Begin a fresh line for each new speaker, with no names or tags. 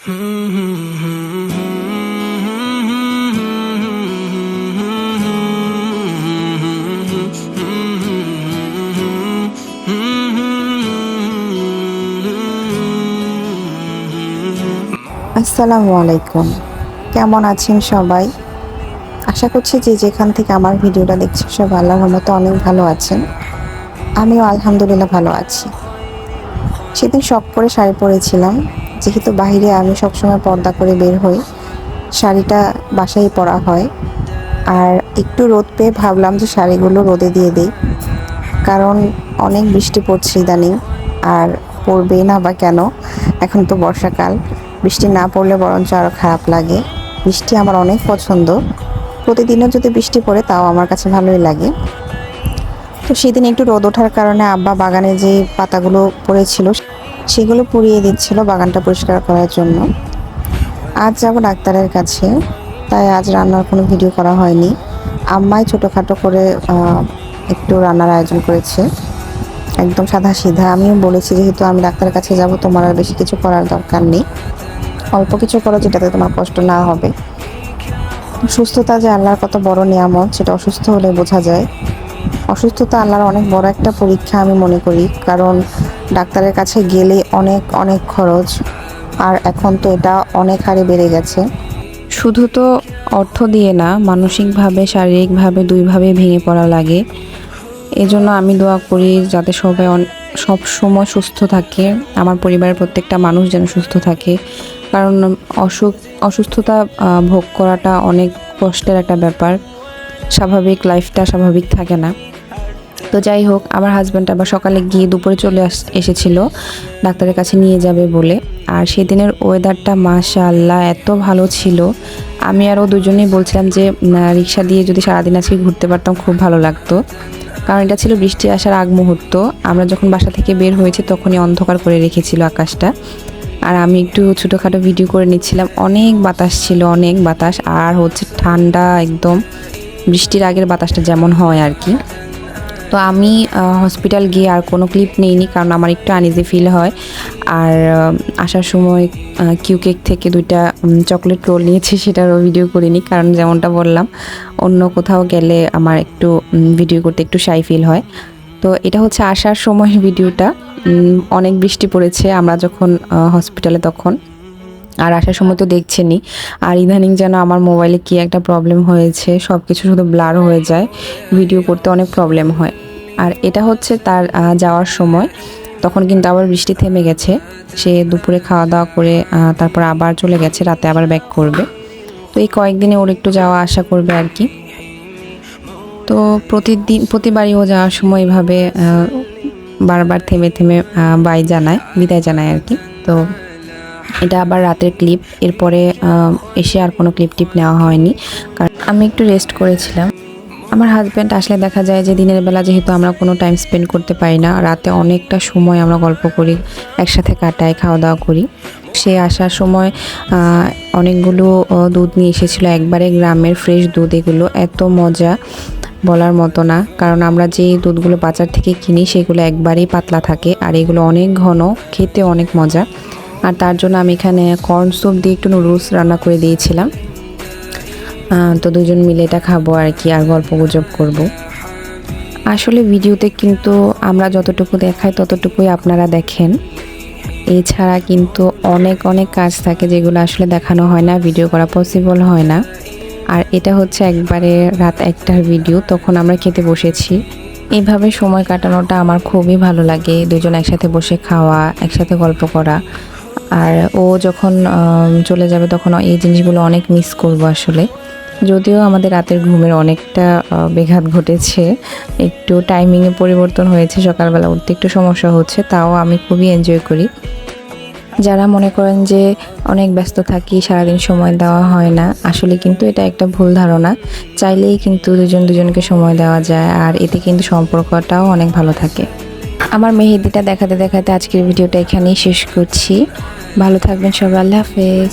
আসসালামু আলাইকুম। কেমন আছেন সবাই? আশা করছি যে যেখান থেকে আমার ভিডিওটা দেখছে সব আল্লাহর রহমতে অনেক ভালো আছেন। আমিও আলহামদুলিল্লাহ ভালো আছি। সেদিন শখ করে শাড়ি পরেছিলাম। যেহেতু বাইরে আমি সবসময় পর্দা করে বের হই, শাড়িটা বাসায় পরা হয়। আর একটু রোদ পেয়ে ভাবলাম যে শাড়িগুলো রোদে দিয়ে দিই, কারণ অনেক বৃষ্টি পড়ছে ইদানিং। আর পড়বে না বা কেন? এখন তো বর্ষাকাল, বৃষ্টি না পড়লে বরঞ্চ আরও খারাপ লাগে। বৃষ্টি আমার অনেক পছন্দ। প্রতিদিনও যদি বৃষ্টি পড়ে তাও আমার কাছে ভালোই লাগে। তো সেদিন একটু রোদ ওঠার কারণে আব্বা বাগানে যে পাতাগুলো পড়েছিল সেগুলো পুড়িয়ে দিচ্ছিল বাগানটা পরিষ্কার করার জন্য। আজ যাব ডাক্তারের কাছে, তাই আজ রান্নার কোনো ভিডিও করা হয়নি। আম্মাই ছোটোখাটো করে একটু রান্নার আয়োজন করেছে। একদম সাদা সিধা আমিও বলেছি যেহেতু আমি ডাক্তারের কাছে যাব, তোমার আর বেশি কিছু করার দরকার নেই। অল্প কিছু করো যেটাতে তোমার কষ্ট না হবে। সুস্থতা যে আল্লাহর কত বড় নিয়ামত, সেটা অসুস্থ হলে বোঝা যায়। অসুস্থতা আল্লাহর অনেক বড় একটা পরীক্ষা আমি মনে করি। কারণ ডাক্তারের কাছে গেলে অনেক অনেক খরচ। আর এখন তো এটা অনেক হারে বেড়ে গেছে।
শুধু তো অর্থ দিয়ে না, মানসিকভাবে, শারীরিকভাবে দুইভাবে ভেঙে পড়া লাগে। এজন্য আমি দোয়া করি যাতে সবাই সব সময় সুস্থ থাকে, আমার পরিবারের প্রত্যেকটা মানুষ যেন সুস্থ থাকে। কারণ অসুখ অসুস্থতা ভোগ করাটা অনেক কষ্টের একটা ব্যাপার। স্বাভাবিক লাইফটা স্বাভাবিক থাকে না। তো যাই হোক, আমার হাজব্যান্ড আবার সকালে গিয়ে দুপুরে চলে আস, এসেছিল, ডাক্তারের কাছে নিয়ে যাবে বলে। আর সেদিনের ওয়েদারটা মাশাআল্লাহ এত ভালো ছিল। আমি আরও দুজনেই বলছিলাম যে রিক্সা দিয়ে যদি সারাদিন আজকে ঘুরতে পারতাম, খুব ভালো লাগতো। কারণ এটা ছিল বৃষ্টি আসার আগ মুহূর্ত। আমরা যখন বাসা থেকে বের হয়েছি, তখনই অন্ধকার করে রেখেছিল আকাশটা। আর আমি একটু ছোটোখাটো ভিডিও করে নিচ্ছিলাম। অনেক বাতাস ছিল, অনেক বাতাস। আর হচ্ছে ঠান্ডা একদম, বৃষ্টির আগের বাতাসটা যেমন হয় আর কি। তো আমি হসপিটাল গিয়ে আর কোনো ক্লিপ নেইনি কারণ আমার একটু আনইজি ফিল হয়। আর আসার সময় কিউ কেক থেকে দুইটা চকলেট রোল নিয়েছি, সেটারও ভিডিও করিনি কারণ যেমনটা বললাম, অন্য কোথাও গেলে আমার একটু ভিডিও করতে একটু শাই ফিল হয়। তো এটা হচ্ছে আসার সময় ভিডিওটা অনেক বৃষ্টি পড়েছে, আমরা যখন হসপিটালে তখন। আর আসার সময় তো দেখছেনই। আর ইদানিং যেন আমার মোবাইলে কি একটা প্রবলেম হয়েছে সব কিছু শুধু ব্লার হয়ে যায় ভিডিও করতে অনেক প্রবলেম হয়। আর এটা হচ্ছে তার যাওয়ার সময়, তখন কিন্তু আবার বৃষ্টি থেমে গেছে। সে দুপুরে খাওয়া দাওয়া করে তারপর আবার চলে গেছে, রাতে আবার ব্যাক করবে। তো এই কয়েকদিনে ওর একটু যাওয়া আসা করবে আর কি। তো প্রতিদিন, প্রতিবারই ও যাওয়ার সময় এভাবে বারবার থেমে থেমে বাই জানায়, বিদায় জানায় আর কি। তো এটা আবার রাতের ক্লিপ এরপরে এসে আর কোনো ক্লিপ টিপ নেওয়া হয়নি। কারণ আমি একটু রেস্ট করেছিলাম। আমার হাজব্যান্ড আসলে দেখা যায় যে দিনের বেলা যেহেতু আমরা কোনো টাইম স্পেন্ড করতে পারি না, রাতে অনেকটা সময় আমরা গল্প করি, একসাথে কাটাই খাওয়া দাওয়া করি। সে আসার সময় অনেকগুলো দুধ নিয়ে এসেছিল। একবারে গ্রামের ফ্রেশ দুধ। এগুলো এত মজা বলার মতো না। কারণ আমরা যে দুধগুলো বাজার থেকে কিনি, সেগুলো একবারেই পাতলা থাকে। আর এগুলো অনেক ঘন, খেতে অনেক মজা। আর তার জন্য আমি এখানে কর্ন স্যুপ দিয়ে একটু নুডলস রান্না করে দিয়েছিলাম। তো দুজন মিলে এটা খাব আর কি, আর গল্প গুজব করব। আসলে ভিডিওতে কিন্তু আমরা যতটুকু দেখাই ততটুকুই আপনারা দেখেন। এছাড়া কিন্তু অনেক অনেক কাজ থাকে যেগুলো আসলে দেখানো হয় না ভিডিও করা পসিবল হয় না। আর এটা হচ্ছে একবারে রাত একটার ভিডিও তখন আমরা খেতে বসেছি। এইভাবে সময় কাটানোটা আমার খুবই ভালো লাগে, দুজন একসাথে বসে খাওয়া, একসাথে গল্প করা। আর ও যখন চলে যাবে তখন এই জিনিসগুলো অনেক মিস করব আসলে। যদিও আমাদের রাতের ঘুমের অনেকটা ব্যাঘাত ঘটেছে, একটু টাইমিংয়ে পরিবর্তন হয়েছে, সকালবেলা উঠতে একটু সমস্যা হচ্ছে, তাও আমি খুবই এনজয় করি। যারা মনে করেন যে অনেক ব্যস্ত থাকি, সারাদিন সময় দেওয়া হয় না, আসলে কিন্তু এটা একটা ভুল ধারণা। চাইলেই কিন্তু দুজন দুজনকে সময় দেওয়া যায়, আর এতে কিন্তু সম্পর্কটাও অনেক ভালো থাকে। আমার মেহেদিটা দেখাতে দেখাতে আজকের ভিডিওটা এখানেই শেষ করছি। ভালো থাকবেন সবাই আল্লাহ হাফেজ।